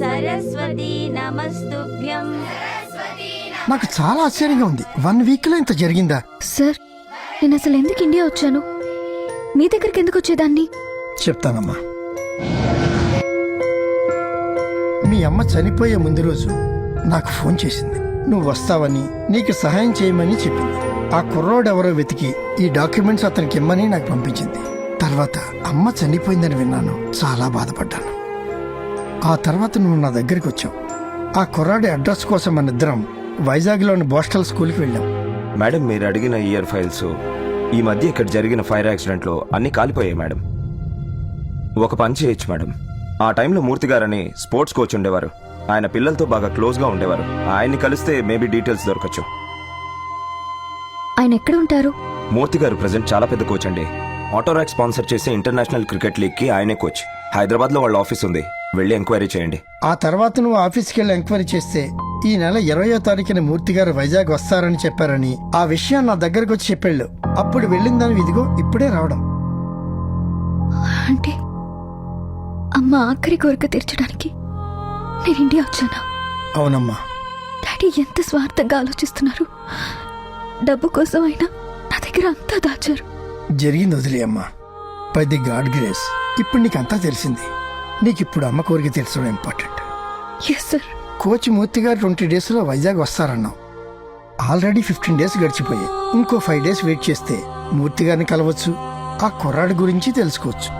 సరస్వతీ నమస్తుభ్యం. నాకు చాలా ఆశ్చర్యంగా ఉంది. వన్ వీక్లో ఇంత జరిగిందా? సార్ నేను అసలు ఎందుకు ఇండియా వచ్చాను? మీ దగ్గరికి ఎందుకు వచ్చేదాన్ని? చెప్తానమ్మా. మీ అమ్మ చనిపోయే ముందు రోజు నాకు ఫోన్ చేసింది. నువ్వు వస్తావని నీకు సహాయం చేయమని చెప్పింది. ఆ కుర్రోడు ఎవరో వెతికి ఈ డాక్యుమెంట్స్ అతనికి ఇమ్మని నాకు పంపించింది. తర్వాత అమ్మ చనిపోయిందని విన్నాను. చాలా బాధపడ్డాను. ఆ తర్వాత నువ్వు నా దగ్గరికి వచ్చావు. ఆ కుర్రాడి అడ్రస్ కోసం మన ఇద్దరం వైజాగ్లోని బోస్టల్ స్కూల్కి వెళ్ళాం. మేడం మీరు అడిగిన ఇయర్ ఫైల్స్ ఈ మధ్య ఇక్కడ జరిగిన ఫైర్ యాక్సిడెంట్లో అన్ని కాలిపోయాయి మేడం. ఒక పని చేయొచ్చు మేడం. ఆ టైంలో మూర్తి గారని స్పోర్ట్స్ కోచ్ ఉండేవారు. ఆయన పిల్లలతో బాగా క్లోజ్గా ఉండేవారు. ఆయన్ని కలిస్తే మేబీ డీటెయిల్స్ దొరకచ్చు. ఆయన ఎక్కడ ఉంటారు? మూర్తి గారు ప్రజెంట్ చాలా పెద్ద కోచ్ అండి. ఆటోరాక్ స్పాన్సర్ చేసే ఇంటర్నేషనల్ క్రికెట్ లీగ్కి ఆయనే కోచ్ హైదరాబాద్లో వాళ్ళ ఆఫీస్ ఉంది. వెళ్ళి ఎంక్వైరీ చేయండి. ఆ తర్వాత నువ్వు ఆఫీస్కి వెళ్ళి ఎంక్వైరీ చేస్తే ఈ నెల ఇరవయో తారీఖున మూర్తి గారు వైజాగ్ వస్తారని చెప్పారని ఆ విషయం నా దగ్గరకు వచ్చి చెప్పాళ్ళు. అప్పుడు వెళ్ళిందని ఇదిగో ఇప్పుడే రావడం. అంటే అమ్మ ఆఖరి కోరిక తీర్చడానికి నేను ఇండియా వచ్చానా? అవునమ్మా. డాడీ ఎంత స్వార్థంగా ఆలోచిస్తున్నారు? డబ్బు కోసం అయినా నా దగ్గర అంతా దాచారు. జరిగింది వదిలేయమ్మా బై ది గాడ్ గ్రేస్ ఇప్పుడు నీకు అంతా తెలిసింది. నీకు ఇప్పుడు అమ్మ కోరిక తీర్చడం important yes sir coach Murthy garu twenty డేస్లో వైజాగ్ వస్తారన్నావు. ఆల్రెడీ ఫిఫ్టీన్ డేస్ గడిచిపోయాయి. ఇంకో ఫైవ్ డేస్ వెయిట్ చేస్తే మూర్తి గారిని కలవచ్చు. ఆ కుర్రాడి గురించి తెలుసుకోవచ్చు.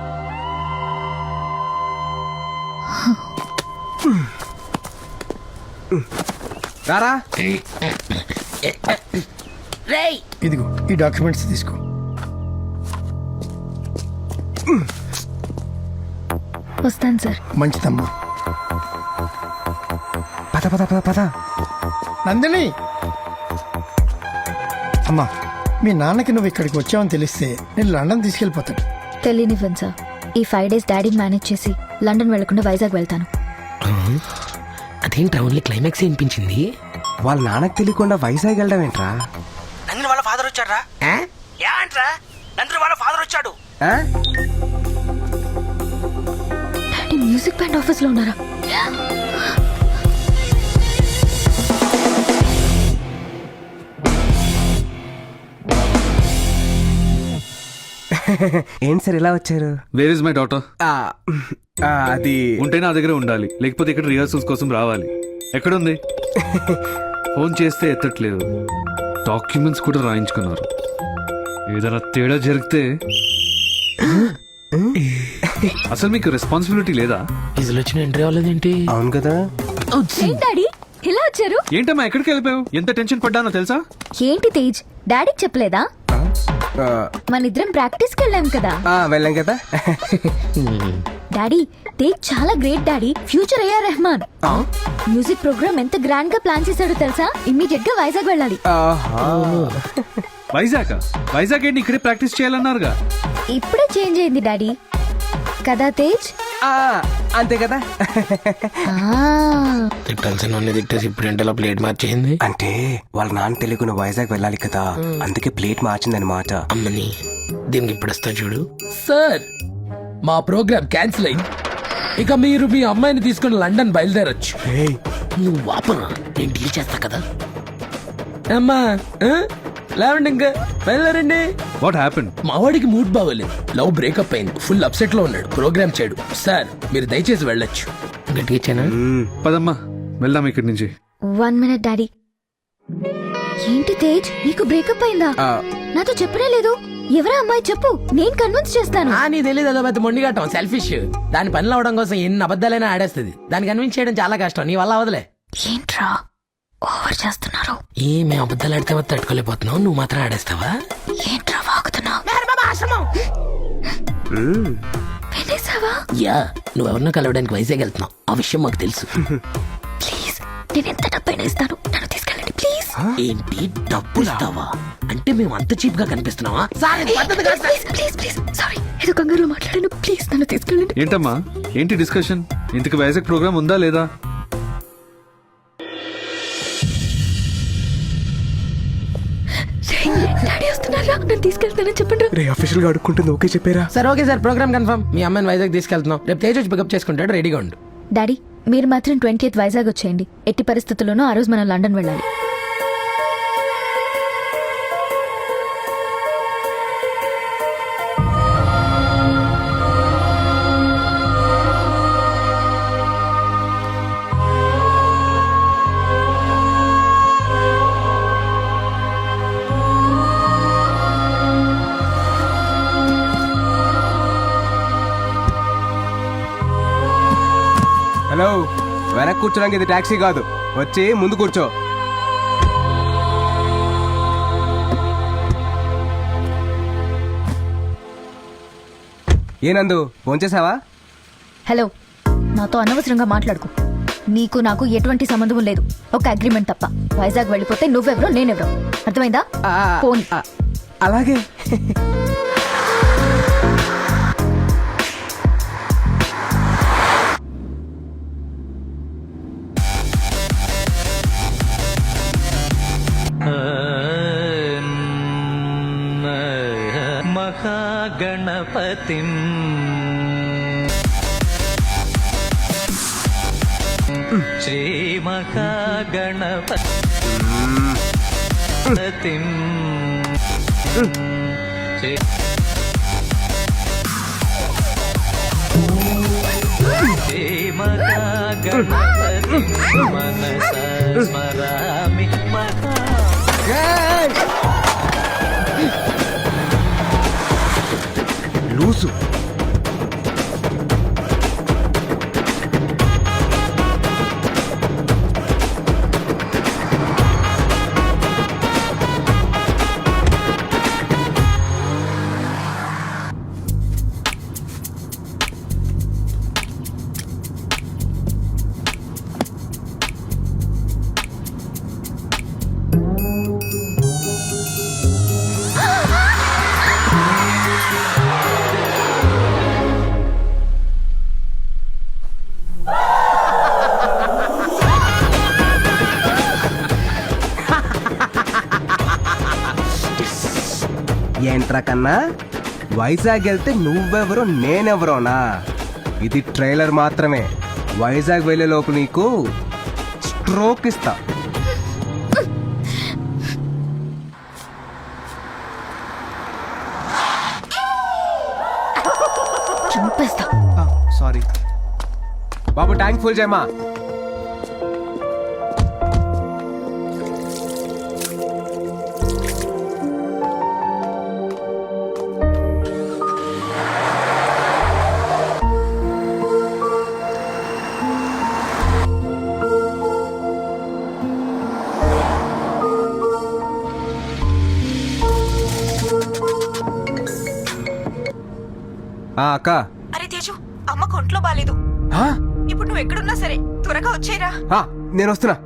రారా? ఇదిగో ఈ డాక్యుమెంట్స్ తీసుకో. వస్తాను సార్. మంచిదమ్మా పద పద పద పద. నందిని! అమ్మా మీ నాన్నకి నువ్వు ఇక్కడికి వచ్చావని తెలిస్తే నేను లండన్ తీసుకెళ్ళిపోతాను. తెలియనివ్వండి సార్. ఈ ఫైవ్ డేస్ డాడీని మేనేజ్ చేసి లండన్ వెళ్ళకుండా వైజాగ్ వెళ్తాను. అదేంట్రా ఓన్లీ క్లైమాక్స్ వినిపించింది వాళ్ళ నాన్నకు తెలియకుండా వైజాగ్ వెళ్ళడం ఏంట్రా? నందిని వాళ్ళ ఫాదర్ వచ్చాడ్రా. ఏంట్రా నందిని వాళ్ళ ఫాదర్ వచ్చాడు. మ్యూజిక్ బ్యాండ్ ఆఫీస్లో ఉన్నారా? ఏంటి సార్ ఇలా వచ్చారు? వేర్ ఇస్ మై డాటర్ అది ఉంటే నా దగ్గర ఉండాలి. లేకపోతే ఇక్కడ రిహర్సల్స్ కోసం రావాలి. ఎక్కడుంది? ఫోన్ చేస్తే ఎత్తట్లేదు. డాక్యుమెంట్స్ కూడా రాయించుకున్నారు. ఏదైనా తేడా జరిగితే అసలు మీకు రెస్పాన్సిబిలిటీ లేదా? ఫీజులు వచ్చిన ఎంట్రీ అవ్వలేదేంటి అవును కదా. ఏంటి డాడీ? ఇలా వచ్చారు? ఏంటమ్మా ఎక్కడికి వెళ్ళిపోయావు? ఎంత టెన్షన్ పడ్డానో తెలుసా? ఏంటి తేజ్? డాడీకి చెప్పలేదా? ఆ, మన ఇద్దరం ప్రాక్టీస్కి వెళ్ళాం కదా. ఆ, వెళ్ళాం కదా. డాడీ తేజ్ చాలా గ్రేట్ డాడీ. ఫ్యూచర్ అయ్యా రెహమాన్. మ్యూజిక్ ప్రోగ్రామ్ ఎంత గ్రాండ్గా ప్లాన్ చేశాడో తెలుసా? ఇమ్మీడియట్గా వైజాగ్ వెళ్ళాలి. ఆహా. వైజాగ్ వైజాగ్ ఏంటి ఇక్కడే ప్రాక్టీస్ చేయాలన్నారుగా? ఇప్పుడే చేంజ్ అయింది డాడీ. కదా తేజ్? ఆ, అంతే కదా. ఆ. తిట్టాల్సిన వాడిని తిట్టేసి ఇప్పుడు ఏంటలా ప్లేట్ మార్చేసింది? అంటే వాళ్ళ నాన్న తెలియకుండా వైజాగ్ వెళ్ళాలి కదా. అందుకే ప్లేట్ మార్చిందన్నమాట అమ్మని దీనికి ఇప్పుడు వస్తా చూడు. సార్ మా ప్రోగ్రామ్ క్యాన్సిల్ అయింది. ఇక మీరు మీ అమ్మాయిని తీసుకుని లండన్ బయలుదేరొచ్చు. నువ్వు వాపరా? నేను డీల్ చేస్తా కదా. అమ్మా ఆ? లేవండి ఇంకా బయలుదేరండి. వాట్ హ్యాపెన్ మా వాడికి మూడ్ బాగోలేదు. లవ్ బ్రేకప్ అయింది. ఫుల్ అప్సెట్లో ఉన్నాడు. ప్రోగ్రామ్ చేయడు. సార్ మీరు దయచేసి వెళ్ళొచ్చు. గట్టిగా ఇచ్చానా? పదమ్మా వెళ్దాం ఇక్కడి నుంచి. వన్ మినిట్ డాడీ ఏంటి తేజ్? నీకు బ్రేకప్ అయిందా? ఆ, నాతో చెప్పనే లేదు. ఎవరా అమ్మాయి? చెప్పు. నేను కన్విన్స్ చేస్తాను. ఆ నీ తెలియదు అదో పెద్ద మొండిగట్టం సెల్ఫిష్ దాని పనిలో అవడం కోసం ఎన్ని అబద్ధాలైనా ఆడేస్తుంది. దాన్ని కన్విన్స్ చేయడం చాలా కష్టం. నీ వల్ల అవదలే ఏంట్రా? ఓవర్ చేస్తున్నారు. ఏ మేము అబద్ధాలు ఆడితే మాత్రం తట్టుకోలేకపోతున్నావు? నువ్వు మాత్రం ఆడేస్తావా? ఏంట్రా వాగుతున్నావు? వినేసావా యా నువ్వెవరినో కలవడానికి వైజాగ్ వెళ్తున్నావు. ఆ విషయం మాకు తెలుసు. ప్లీజ్ నేను ఎంత డబ్బైనా ఇస్తాను. నన్ను తీసుకెళ్ళండి ప్లీజ్. ఏంటి? డబ్బు ఇస్తావా అంటే మేము అంత చీప్గా కనిపిస్తున్నావా ఇది. Please please please. సారీ ఏదో కంగారులో మాట్లాడాను. ప్లీజ్ నన్ను తీసుకెళ్ళండి. ఏంటమ్మా? ఏంటి డిస్కషన్? ఇంతకు వైజాగ్ ప్రోగ్రామ్ ఉందా లేదా? డాడీ వస్తున్నారా? నన్ను తీసుకెళ్తానని చెప్పండి రే అఫీషియల్గా అడుక్కుంటుంది ఓకే చెప్పారా? Sir okay sir program confirm. మీ అమ్మాయిని వైజాగ్ తీసుకెళ్తున్నాం. రేపు తేజ్ వచ్చి పికప్ చేసుకుంటాడు రెడీగా ఉండు. డాడీ మీరు మాత్రం ట్వంటీ వైజాగ్ వచ్చేయండి. ఎట్టి పరిస్థితుల్లోనూ ఆ రోజు మనం లండన్ వెళ్ళాలి. హలో వెనక్కి కూర్చోడానికి ఇది టాక్సీ కాదు. వచ్చి ముందు కూర్చో. ఏనందు భోంచేసావా హలో నాతో అనవసరంగా మాట్లాడుకో. నీకు నాకు ఎటువంటి సంబంధం లేదు. ఒక అగ్రిమెంట్ తప్ప. వైజాగ్ వెళ్ళిపోతే నువ్వెవరో నేనెవరో. అర్థమైందా? ఫోన్. అలాగే. മഹാഗണപതിം. ശ്രീ മഹാഗണപതിം ശ്രീ ശ്രീ മഹാഗണപതി മനസ സ്മരാ ఏంట్రా కన్నా? వైజాగ్ వెళ్తే నువ్వెవరో నేనెవరోనా? ఇది ట్రైలర్ మాత్రమే. వైజాగ్ వెళ్ళే లోపు నీకు స్ట్రోక్ ఇస్తా. చంపేస్తా. సారీ. బాబు ట్యాంక్ ఫుల్ చేయమా ఆ, అక్క. అరే తేజు అమ్మకు ఒంట్లో బాలేదు. ఇప్పుడు నువ్వు ఎక్కడున్నా సరే త్వరగా వచ్చేరా నేను వస్తున్నా.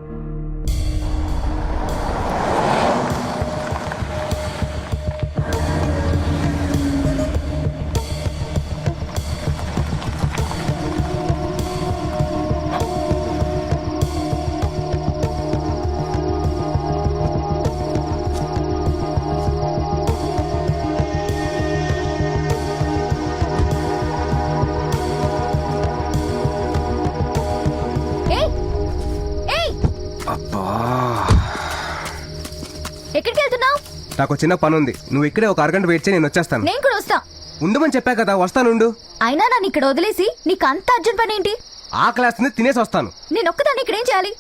నాకు చిన్న పని ఉంది నువ్వు ఇక్కడే ఒక అరగంట వెయిట్ చేయి నేను వచ్చేస్తాను. నేను కూడా వస్తా. ఉండమని చెప్పా కదా వస్తానుండు. అయినా నన్ను ఇక్కడ వదిలేసి నీకు అంత అర్జెంట్ పని ఏంటి? ఆ క్లాస్ తినేసి వస్తాను. నేను ఒక్కదాన్ని ఇక్కడ ఏం చేయాలి?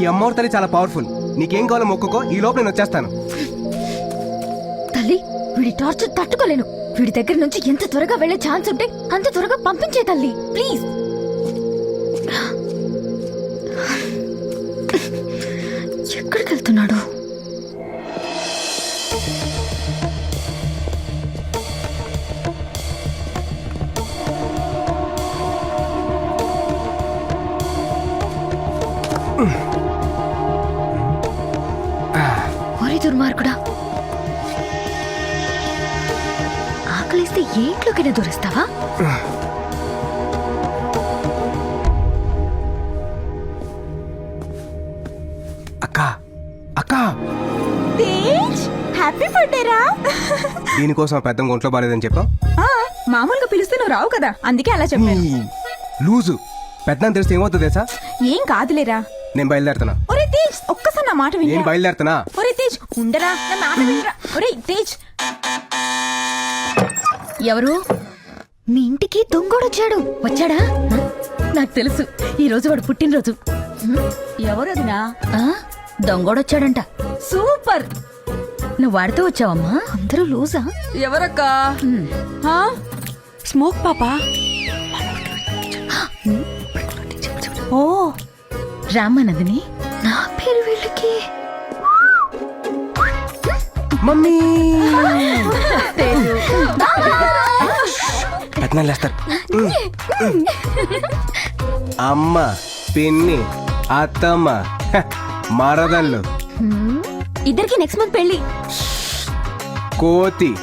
ఈ అమ్మవారి తల్లి చాలా పవర్ఫుల్ నీకేం కావాలో మొక్కుకో ఈ లోపు నేను వచ్చేస్తాను. తల్లి వీడి టార్చర్ తట్టుకోలేను. వీడి దగ్గర నుంచి ఎంత త్వరగా వెళ్ళే ఛాన్స్ ఉంటే అంత త్వరగా పంపించే తల్లి ప్లీజ్ ఓరి దుర్మార్గుడా. ఆకలిస్తే ఏ ఇంట్లోకైనా దూరిస్తావా? అక్క అక్క! తేజ్ హ్యాపీ బర్త్డే రా దీనికోసం ఆ పెద్ద ఒంట్లో బాలేదని చెప్పావు? మామూలుగా పిలిస్తే నువ్వు రావు కదా అందుకే అలా చెప్పాను. లూజు. పెద్ద తెలిస్తే ఏమవుతుంది తెలుసా? ఏం కాదులేరా నేను బయలుదేరుతున్నా. ఒరే తేజ్ ఒక్కసారి నా మాట నేను వినరా బయలుదేరుతున్నా. ఒరే తేజ్ ఉండరా? నా మాట వినరా? ఒరే తేజ్. ఎవరు? మీ ఇంటికి దొంగోడొచ్చాడు. వచ్చాడా? నాకు తెలుసు. ఈ రోజు వాడు పుట్టినరోజు. ఎవరదినా ఆ, దొంగోడొచ్చాడంట. సూపర్! నువ్వు వాడితో వచ్చావమ్మా. అందరూ లూజా? ఎవరక్క? హా? స్మోక్ పాపా? ఓ! రామనందిని నా పేరు వీళ్ళకి. మమ్మీ! పెద్దనాలు అమ్మ పిన్ని అత్తమ్మ మరదళ్ళు. ఇద్దరికి నెక్స్ట్ మంత్ పెళ్ళి కోతి.